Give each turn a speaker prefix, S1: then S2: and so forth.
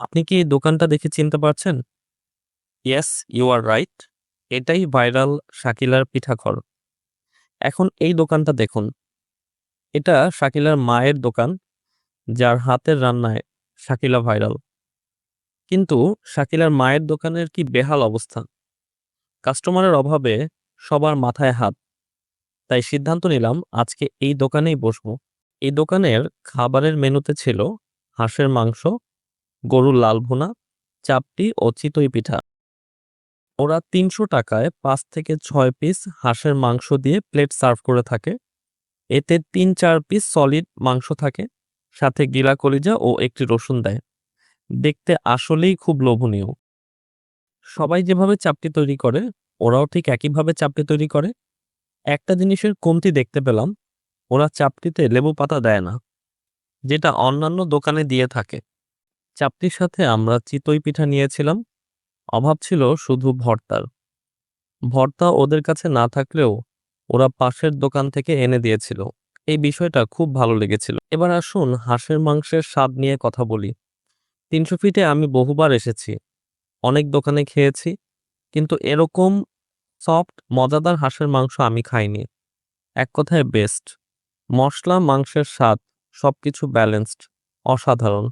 S1: আপনি কি দোকানটা দেখে চিনতে পারছেন? Yes, you are right. এটাই ভাইরাল শাকিলার পিঠাঘর। এখন এই দোকানটা দেখুন। এটা শাকিলার মায়ের দোকান, যার হাতের রান্নায় শাকিলা ভাইরাল। কিন্তু শাকিলার মায়ের দোকানের কি বেহাল অবস্থা। কাস্টমারের অভাবে সবার মাথায় হাত। তাই সিদ্ধান্ত নিলাম আজকে এই দোকানেই বসবো। এই দোকানের খাবারের মেনুতে ছিল হাঁসের মাংস, গরুর লাল ভুনা, চাপটি ও চিতই পিঠা। ওরা তিনশো টাকায় পাঁচ থেকে ছয় পিস হাঁসের মাংস দিয়ে প্লেট সার্ভ করে থাকে। এতে তিন চার পিস সলিড মাংস থাকে, সাথে গিলা কলিজা ও একটি রসুন দেয়। দেখতে আসলেই খুব লোভনীয়। সবাই যেভাবে চাপটি তৈরি করে, ওরাও ঠিক একইভাবে চাপটি তৈরি করে। একটা জিনিসের কমতি দেখতে পেলাম, ওরা চাপটিতে লেবু পাতা দেয় না, যেটা অন্যান্য দোকানে দিয়ে থাকে। চাপটির সাথে আমরা চিতই পিঠা নিয়েছিলাম। অভাব ছিল শুধু ভর্তার। ভর্তা ওদের কাছে না থাকলেও ওরা পাশের দোকান থেকে এনে দিয়েছিল। এই বিষয়টা খুব ভালো লেগেছিল। এবার আসুন হাঁসের মাংসের স্বাদ নিয়ে কথা বলি। তিনশো ফিটে আমি বহুবার এসেছি। অনেক দোকানে খেয়েছি, কিন্তু এরকম সফট মজাদার হাঁসের মাংস আমি খাইনি। এক কথায় বেস্ট। মশলা মাংসের স্বাদ সবকিছু ব্যালেন্সড, অসাধারণ।